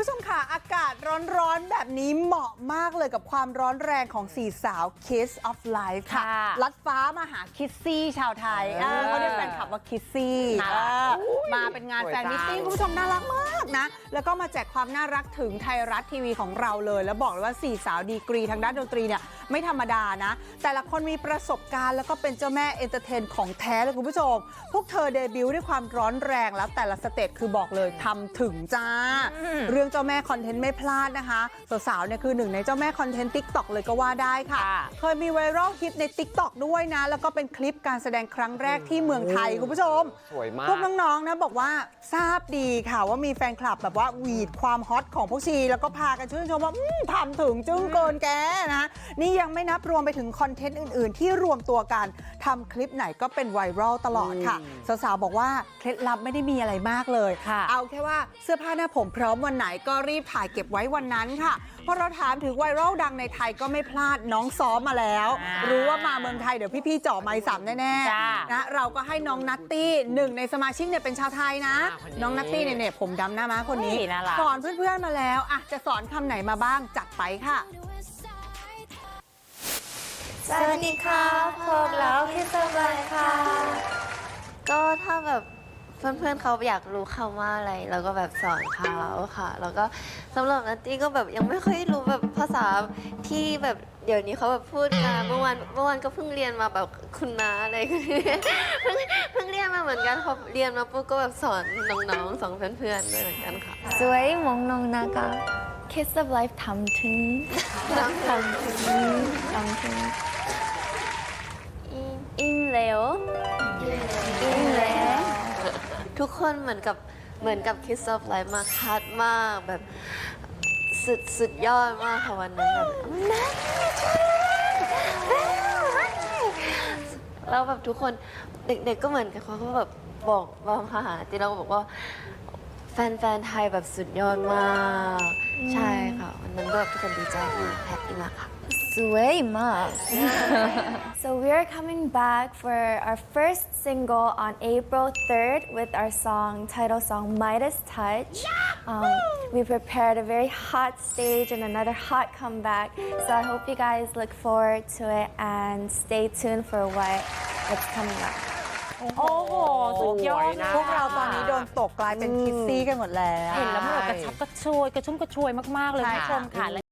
ผู้ชมค่ะ อากาศร้อนๆ แบบนี้เหมาะมากเลยกับความร้อนแรงของสี่สาว Kiss of Life ค่ะ ค่ะลัดฟ้ามาหาคิสซี่ชาวไทยอ่าเขาเรียกแฟนคลับว่าคิสซี่ค่ะเออมาเป็นงานสวยแฟนมิตติ้งจัง คุณผู้ชมน่ารักมากนะ แล้วก็มาแจกความน่ารักถึงไทยรัฐทีวีของเราเลย แล้วบอกเลยว่าสี่สาวดีกรีทางด้านดนตรีเนี่ยไม่ธรรมดานะ แต่ละคนมีประสบการณ์แล้วก็เป็นเจ้าแม่เอนเตอร์เทนของแท้เลยคุณผู้ชม พวกเธอเดบิวต์ด้วยความร้อนแรงแล้วแต่ละสเตจคือบอกเลยทำถึงจ้า เรื่องเจ้าแม่คอนเทนต์ไม่พลาดนะคะสาวๆเนี่ยคือหนึ่งในเจ้าแม่คอนเทนต์ติ๊กต็อกเลยก็ว่าได้ค่ะค่ะ เคยมีไวรัลฮิตใน t ิ k t o k ด้วยนะ แล้วก็เป็นคลิปการแสดงครั้งแรกที่เมืองไทยคุณผู้ชมสวยมากพวกน้องๆนะบอกว่าทราบดีค่ะว่ามีแฟนคลับแบบว่าหวีดความฮอตของพวกชีแล้วก็พากันชื่นชมว่าอืมทำถึงจึ้งเกินแกนะนี่ยังไม่นับรวมไปถึงคอนเทนต์อื่น ๆ ที่รวมตัวกันทำคลิปไหนก็เป็นไวรัลตลอดค่ะ สาวๆบอกว่าเคล็ดลับไม่ได้มีอะไรมากเลยค่ะเอาแค่ว่าเสื้อผ้าหน้าผมพร้อมวันไหนก็รีบถ่ายเก็บไว้วันนั้นค่ะพอเราถามถึงไวรัลดังในไทยก็ไม่พลาดน้องซ้อมมาแล้วอ่ารู้รู้ว่ามาเมืองไทยเดี๋ยวพี่ๆเจ่อไม้สามแน่จ้าๆนะเราก็ให้น้องนัตตี้หนึ่งในสมาชิกเนี่ยเป็นชาวไทยนะอ่าคนนี้น้องนัตตี้เนี่ยเนี่ยผมดำหน้าม้าคนนี้เฮ้ยน่ารักสอนเพื่อนๆมาแล้วอะจะสอนคำไหนมาบ้างจัดไปค่ะสวัสดีค่ะพวกเราคิดสบายค่ะ ก็ถ้าแบบ เพื่อนๆเขาอยากรู้คำว่าอะไร เราก็แบบสอนเขาค่ะ แล้วก็สำหรับนัตตี้ก็แบบยังไม่ค่อยรู้แบบภาษาที่แบบเดี๋ยวนี้เขาแบบพูดกันเมื่อวานเมื่อวานก็เพิ่งเรียนมาแบบคุณน้าอะไรเพิ่งเพิ่งเรียนมาเหมือนกันพอเรียนมาปุ๊บก็แบบสอนน้องๆสองเพื่อนๆด้วยเหมือนกันค่ะ สวยมองนองนากา Kiss of Life ทำถึงทำถึงทำถึง ทุกคนเหมือนกับเหมือนกับ Kiss of Life มาคัดมากแบบสุดสุดยอดมากค่ะวันนั้นแบบนัทแล้วแบบทุกคนเด็กๆก็เหมือนกันเขาก็แบบบอกว่ามาหาที่เราบอกว่าแฟนๆไทยแบบสุดยอดมาก ใช่ค่ะวันนั้นก็ทุกคนดีใจมากแฮปปี้มากค่ะ สวยมาก so we're coming back for our first single on April 3rd with our song title song Midas Touch um, we prepared a very hot stage and another hot comeback so I hope you guys look forward to it and stay tuned for what what's coming up โอ้โห สุดยอด สวยนะ พวกเราตอนนี้โดนตกกลายเป็นคิสซี่กันหมดแล้ว เห็นแล้วมันแบบกระชับกระชวยกระชุ่มกระชวยมาก ๆ เลย ใช่ คุณผู้ชมค่ะ